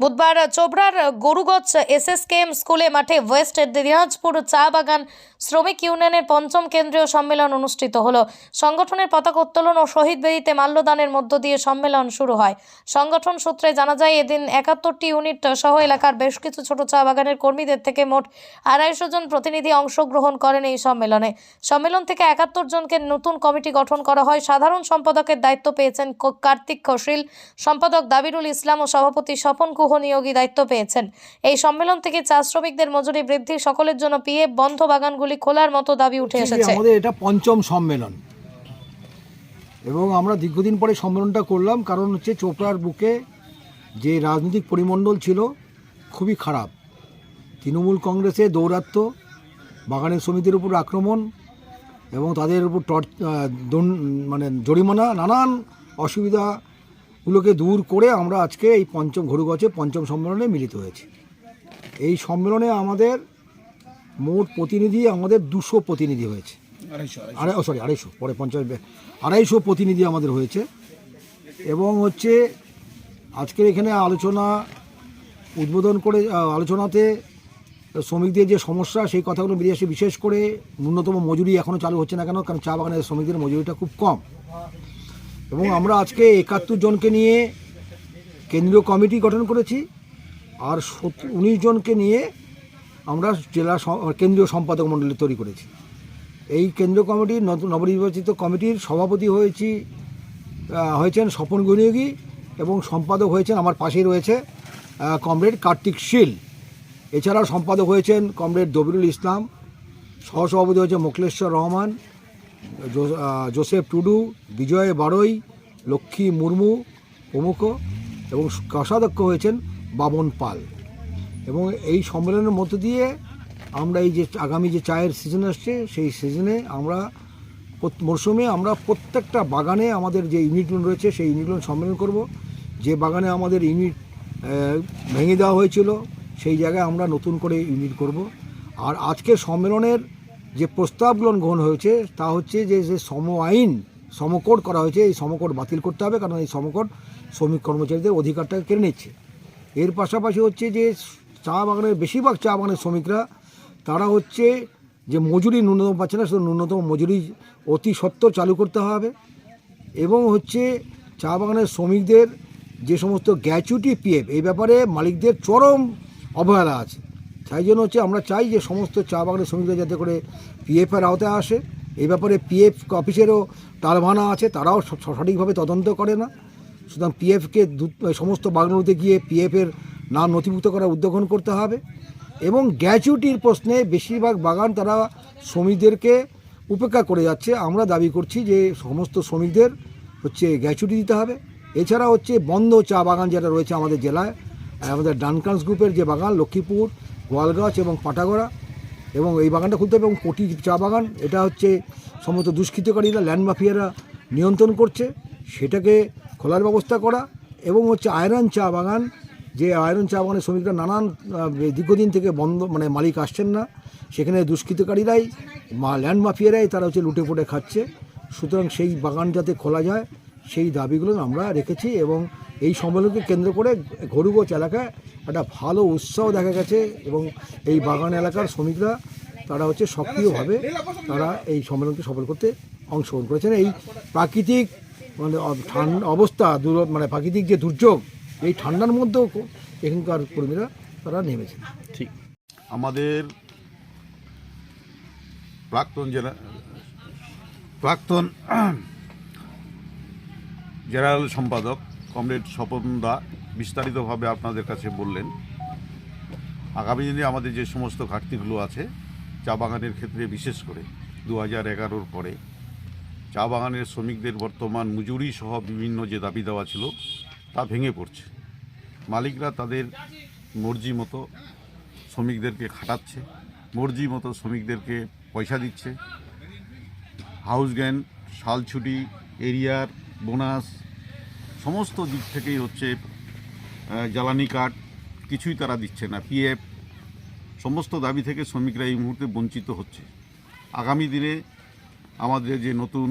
বুধবার চোপড়ার গরুগছ এসএসকেএম স্কুলে মাঠে ওয়েস্ট দিনাজপুর চা বাগান শ্রমিক ইউনিয়নের পঞ্চম কেন্দ্রীয় সম্মেলন অনুষ্ঠিত হলো। সংগঠনের পতাকা উত্তোলন ও শহীদ বেদিতে মাল্যদানের মধ্য দিয়ে সম্মেলন শুরু হয়। সংগঠন সূত্রে জানা যায়, এদিন একাত্তরটি ইউনিট সহ এলাকার বেশ কিছু ছোট চা বাগানের কর্মীদের থেকে মোট আড়াইশো জন প্রতিনিধি অংশগ্রহণ করেন এই সম্মেলনে। সম্মেলন থেকে একাত্তর জনকে নতুন কমিটি গঠন করা হয়। সাধারণ সম্পাদকের দায়িত্ব পেয়েছেন কার্তিক খসিল সম্পাদক দাবিরুল ইসলাম ও সভাপতি স্বপন গুহ নিয়োগী দায়িত্ব পেয়েছেন। এই সম্মেলন থেকে চা শ্রমিকদের মজুরি বৃদ্ধি সকলের জন্য পিএফ বন্ধ বাগানগুলি খোলার মতো দাবি উঠে এসেছে। আমাদের এটা পঞ্চম সম্মেলন। এবং আমরা দীর্ঘদিন পরে সম্মেলনটা করলাম কারণ হচ্ছে চোপড়ার বুকে যে রাজনৈতিক পরিমণ্ডল ছিল খুবই খারাপ। তৃণমূল কংগ্রেসে দৌরাত্ম বাগানের শ্রমিকদের উপর আক্রমণ এবং তাদের উপর টর্চ মানে জরিমানা নানান অসুবিধাগুলোকে দূর করে আমরা আজকে এই পঞ্চম ঘরুগছে পঞ্চম সম্মেলনে মিলিত হয়েছি। এই সম্মেলনে আমাদের মোট প্রতিনিধি আমাদের দুশো প্রতিনিধি হয়েছে। আড়াই সরি আড়াইশো পরে পঞ্চাশ আড়াইশো প্রতিনিধি আমাদের হয়েছে। এবং হচ্ছে আজকের এখানে আলোচনা উদ্বোধন করে আলোচনাতে শ্রমিকদের যে সমস্যা সেই কথাগুলো বেরিয়ে আসে। বিশেষ করে ন্যূনতম মজুরি এখনও চালু হচ্ছে না কেন? কারণ চা বাগানের শ্রমিকদের মজুরিটা খুব কম। এবং আমরা আজকে একাত্তর জনকে নিয়ে কেন্দ্রীয় কমিটি গঠন করেছি, আর উনিশ জনকে নিয়ে আমরা জেলা কেন্দ্রীয় সম্পাদক মণ্ডলী তৈরি করেছি। এই কেন্দ্রীয় কমিটির নবনির্বাচিত কমিটির সভাপতি হয়েছি হয়েছেন স্বপন গণিয়োগী এবং সম্পাদক হয়েছেন আমার পাশেই রয়েছে কমরেড কার্তিক শীল। এছাড়াও সম্পাদক হয়েছেন কমরেড দবিরুল ইসলাম, সহসভাপতি হয়েছে মোকলেশ্বর রহমান জোসেফ টুডু, বিজয় বারই, লক্ষ্মী মুর্মু, প্রমুখ এবং কোষাধ্যক্ষ হয়েছেন বাবন পাল। এবং এই সম্মেলনের মধ্য দিয়ে আমরা এই যে আগামী যে চায়ের সিজন আসছে, সেই সিজনে আমরা মরশুমে আমরা প্রত্যেকটা বাগানে আমাদের যে ইউনিটগুলো রয়েছে, সেই ইউনিটগুলো সম্মেলন করব। যে বাগানে আমাদের ইউনিট ভেঙে দেওয়া হয়েছিল, সেই জায়গায় আমরা নতুন করে ইউনিট করব। আর আজকের সম্মেলনের যে প্রস্তাবগুলো গ্রহণ হয়েছে, তা হচ্ছে যে যে সম আইন সমকোড করা হয়েছে, এই সমকোড বাতিল করতে হবে, কারণ এই সমকোড শ্রমিক কর্মচারীদের অধিকারটাকে কেড়ে নিচ্ছে। এর পাশাপাশি হচ্ছে যে, চা বাগানের, বেশিরভাগ চা বাগানের শ্রমিকরা, তারা হচ্ছে যে মজুরি ন্যূনতম পাচ্ছে না, শুধু ন্যূনতম মজুরি অতি সত্ত্বর চালু করতে হবে। এবং হচ্ছে চা বাগানের শ্রমিকদের যে সমস্ত গ্যাচুটি পিএফ, এই ব্যাপারে মালিকদের চরম অবহেলা আছে। তাই জন্য হচ্ছে আমরা চাই যে সমস্ত চা বাগানের শ্রমিকরা যাতে করে পিএফের আওতায় আসে। এই ব্যাপারে পিএফ অফিসেরও টালভানা আছে, তারাও সঠিকভাবে তদন্ত করে না। সুতরাং পিএফকে সমস্ত বাগানগুলোতে গিয়ে পিএফের নাম নথিভুক্ত করার উদ্যোগন করতে হবে এবং গ্র্যাচুইটির প্রশ্নে বেশিরভাগ বাগান তারা শ্রমিকদেরকে উপেক্ষা করে যাচ্ছে। আমরা দাবি করছি যে সমস্ত শ্রমিকদের হচ্ছে গ্র্যাচুইটি দিতে হবে। এছাড়া হচ্ছে বন্ধ চা বাগান যেটা রয়েছে আমাদের জেলায়, আমাদের ডানকান্স গ্রুপের যে বাগান, লক্ষ্মীপুর গোয়ালগাছ এবং পাটাগড়া এবং এই বাগানটা খুলতে হবে এবং কোটি চা বাগান। এটা হচ্ছে সমস্ত দুষ্কৃতকারীরা ল্যান্ড মাফিয়ারা নিয়ন্ত্রণ করছে। সেটাকে খোলার ব্যবস্থা করা এবং হচ্ছে আয়রন চা বাগান, যে আয়রন চা বাগানের শ্রমিকরা নানান দীর্ঘদিন থেকে বন্ধ মানে মালিক আসছেন না। সেখানে দুষ্কৃতকারীরাই ল্যান্ড মাফিয়ারাই তারা হচ্ছে লুটে পুটে খাচ্ছে। সুতরাং সেই বাগান যাতে খোলা যায়, সেই দাবিগুলো আমরা রেখেছি এবং এই সম্মেলনকে কেন্দ্র করে ঘরুগোচ এলাকায় একটা ভালো উৎসাহ দেখা গেছে এবং এই বাগান এলাকার শ্রমিকরা তারা হচ্ছে সক্রিয়ভাবে তারা এই সম্মেলনকে সফল করতে অংশগ্রহণ করেছেন। এই প্রাকৃতিক মানে ঠান্ডা অবস্থা দূর মানে প্রাকৃতিক যে দুর্যোগ এই ঠান্ডার মধ্যেও এখানকার কর্মীরা তারা নেমেছেন। ঠিক। আমাদের প্রাক্তন জেলা প্রাক্তন জেনারেল সম্পাদক কমরেড স্বপন দা বিস্তারিতভাবে আপনাদের কাছে বললেন, আগামী দিনে আমাদের যে সমস্ত ঘাটতিগুলো আছে, চা বাগানের ক্ষেত্রে বিশেষ করে দু হাজার এগারোর পরে, চা বাগানের শ্রমিকদের বর্তমান মজুরি সহ বিভিন্ন যে দাবি দেওয়া ছিল, তা ভেঙে পড়ছে। মালিকরা তাদের মর্জি মতো শ্রমিকদেরকে খাটাচ্ছে, মর্জি মতো শ্রমিকদেরকে পয়সা দিচ্ছে। হাউস গ্যান্ড শাল ছুটি, এরিয়ার, বোনাস সমস্ত দিক থেকেই হচ্ছে জ্বালানি কাঠ কিছুই তারা দিচ্ছে না। পিএফ, সমস্ত দাবি থেকে শ্রমিকরা এই মুহূর্তে বঞ্চিত হচ্ছে। আগামী দিনে আমাদের যে নতুন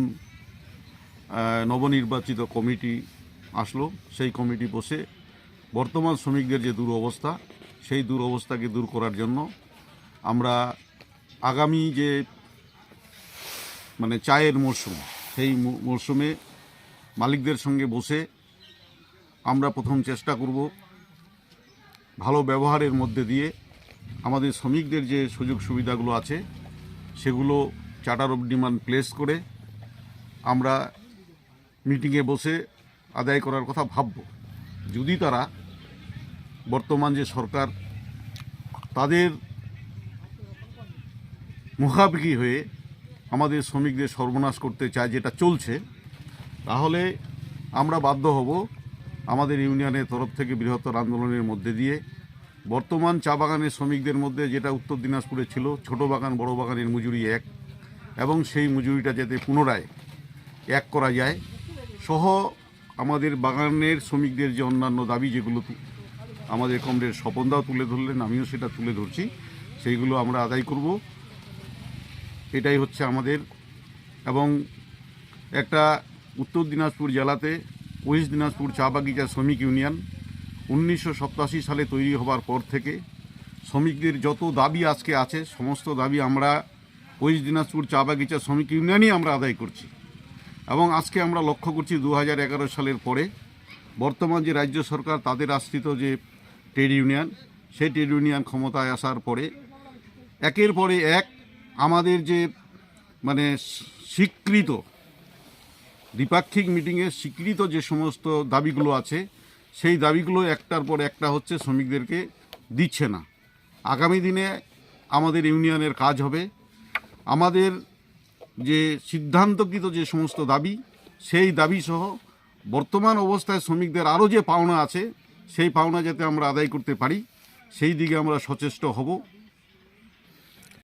নবনির্বাচিত কমিটি আসলো, সেই কমিটি বসে বর্তমান শ্রমিকদের যে দুরবস্থা, সেই দুরবস্থাকে দূর করার জন্য আমরা আগামী যে মানে চায়ের মরশুম, সেই মরশুমে মালিকদের সঙ্গে বসে আমরা প্রথম চেষ্টা করব ভালো ব্যবহারের মধ্যে দিয়ে আমাদের শ্রমিকদের যে সুযোগ সুবিধাগুলো আছে, সেগুলো চার্টার অফ ডিমান্ড প্লেস করে আমরা মিটিংয়ে বসে আদায় করার কথা ভাবব। যদি তারা বর্তমান যে সরকার, তাদের মুখাপেক্ষি হয়ে আমাদের শ্রমিকদের সর্বনাশ করতে চায় যেটা চলছে, তাহলে আমরা বাধ্য হব আমাদের ইউনিয়নের তরফ থেকে বৃহত্তর আন্দোলনের মধ্যে দিয়ে বর্তমান চা বাগানের শ্রমিকদের মধ্যে যেটা উত্তর দিনাজপুরে ছিল, ছোট বাগান, বড় বাগানের মজুরি এক এবং সেই মজুরিটা যাতে পুনরায় এক করা যায় সহ আমাদের বাগানের শ্রমিকদের যে অন্যান্য দাবি যেগুলো আমাদের কমরেড স্বপনদাও তুলে ধরলেন, আমিও সেটা তুলে ধরছি। সেইগুলো আমরা আদায় করব। এটাই হচ্ছে আমাদের এবং একটা উত্তর দিনাজপুর জেলাতে ওয়েস্ট দিনাজপুর চা বাগিচা শ্রমিক ইউনিয়ন উনিশশো সালে তৈরি হবার পর থেকে শ্রমিকদের যত দাবি আজকে আছে, সমস্ত দাবি আমরা ওয়েস্ট দিনাজপুর চা বাগিচা শ্রমিক ইউনিয়নই আমরা আদায় করছি। এবং আজকে আমরা লক্ষ্য করছি দু হাজার এগারো সালের পরে বর্তমান যে রাজ্য সরকার, তাদের আশ্রিত যে ট্রেড ইউনিয়ন, সেই ট্রেড ইউনিয়ন ক্ষমতায় আসার পরে একের পরে এক আমাদের যে মানে স্বীকৃত দ্বিপাক্ষিক মিটিংয়ে স্বীকৃত যে সমস্ত দাবিগুলো আছে, সেই দাবিগুলো একটার পর একটা হচ্ছে শ্রমিকদেরকে দিচ্ছে না। আগামী দিনে আমাদের ইউনিয়নের কাজ হবে। আমাদের যে সিদ্ধান্তকৃত যে সমস্ত দাবি, সেই দাবি সহ বর্তমান অবস্থায় শ্রমিকদের আরও যে পাওনা আছে, সেই পাওনা যাতে আমরা আদায় করতে পারি, সেই দিকে আমরা সচেষ্ট হব।